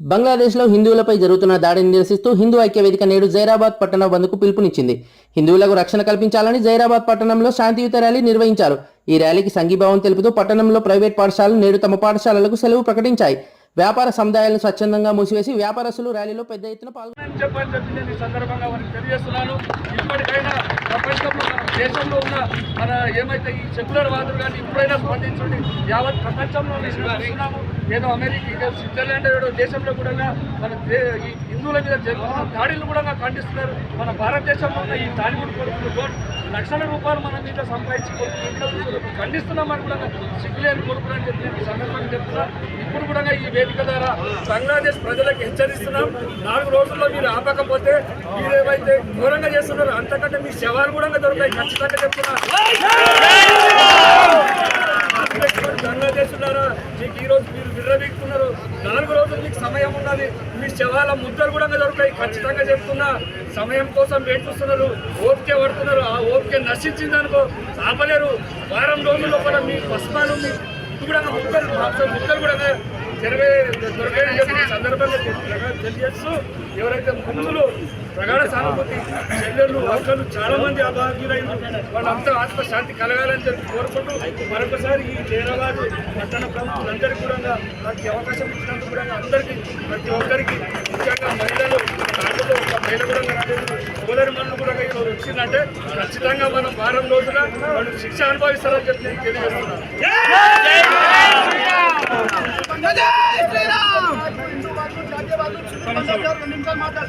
బంగ్లాదేశ్లో హిందువులపై జరుగుతున్న దాడిని నిరసిస్తూ హిందూ ఐక్య వేదిక నేడు జైరాబాద్ పట్టణ బంద్కు పిలుపునిచ్చింది. హిందువులకు రక్షణ కల్పించాలని జైరాబాద్ పట్టణంలో శాంతియుత ర్యాలీ నిర్వహించారు. ఈ ర్యాలీకి సంఘీభావం తెలుపుతూ పట్టణంలో ప్రైవేట్ పాఠశాలలు నేడు తమ పాఠశాలలకు సెలవు ప్రకటించాయి. వ్యాపార సముదాయాలను స్వచ్ఛందంగా మూసివేసి వ్యాపారస్తులు ర్యాలీలో పెద్ద ఎత్తున పాల్గొన్నారు దేశంలో ఉన్న మన ఏమైతే ఈ సెక్యులర్ వాదులు కానీ ఇప్పుడైనా స్పందించండి యావత్ ప్రపంచంలో ఏదో అమెరికా ఏదో స్విట్జర్లాండ్ ఏదో దేశంలో కూడా మన దే- ఈ హిందువుల మీద జరుగుతున్న దాడులను కూడా ఖండిస్తున్నారు. మన భారతదేశంలో ఉన్న ఈ తాలిబుల్ కొడుకులు లక్షల రూపాయలు మన మీద సంపాదించి ఇంట్లో ఖండిస్తున్నామని కూడా సిగ్గులేని కొడుకులు అని చెప్పి ఈ సందర్భంగా చెప్తున్నా. ఇప్పుడు కూడా ఈ వేదిక ద్వారా బంగ్లాదేశ్ ప్రజలకు హెచ్చరిస్తున్నాం. నాలుగు రోజుల్లో మీరు ఆపకపోతే మీరు ఏవైతే ఘోరంగా చేస్తున్నారో అంతకంటే మీ శవాలు కూడా దొరుకుతాయి. ఖచ్చితంగా చెప్తున్నా బంగ్లాదేశ్ ఉన్నారా మీకు ఈ రోజు మీరు విర్రబీక్కున్నారు నాలుగు రోజులు మీకు సమయం ఉన్నది. మీ శవాల ముద్దలు కూడా దొరుకుతాయి. ఖచ్చితంగా చెప్తున్నా. సమయం కోసం వెయిట్ చూస్తున్నారు. ఓపిక పడుతున్నారు. ఆ ఓపిక నశించింది అనుకో ఆపలేరు. వారం రోజుల లోపల మీ పసుపాలు మీ ఇది కూడా ముక్కలు మాంసం కూడా ఇరవై దొరకాయని చెప్పి తెలియజేస్తూ ఎవరైతే ముందులు ప్రగాఢ సానుభూతి చెల్లెళ్ళు అక్కలు చాలా మంది అభాగ్యులైన వాళ్ళంతా ఆత్మ శాంతి కలగాలని చెప్పి కోరుకుంటూ మరొకసారి ఈ జైరాబాద్ పట్టణ ప్రముఖులందరికీ కూడా ప్రతి అవకాశం ఇచ్చినందుకు కూడా అందరికీ ప్రతి ఒక్కరికి ముఖ్యంగా మహిళలు దాంట్లో ఒక మహిళ కూడా రాలేదు సోదరి మనులు కూడా ఈరోజు వచ్చిందంటే ఖచ్చితంగా మనం వారం రోజున వాళ్ళు శిక్ష అనుభవిస్తారని చెప్పి నేను తెలియజేస్తున్నాను. ಮಾತಾಡ್ತಾರೆ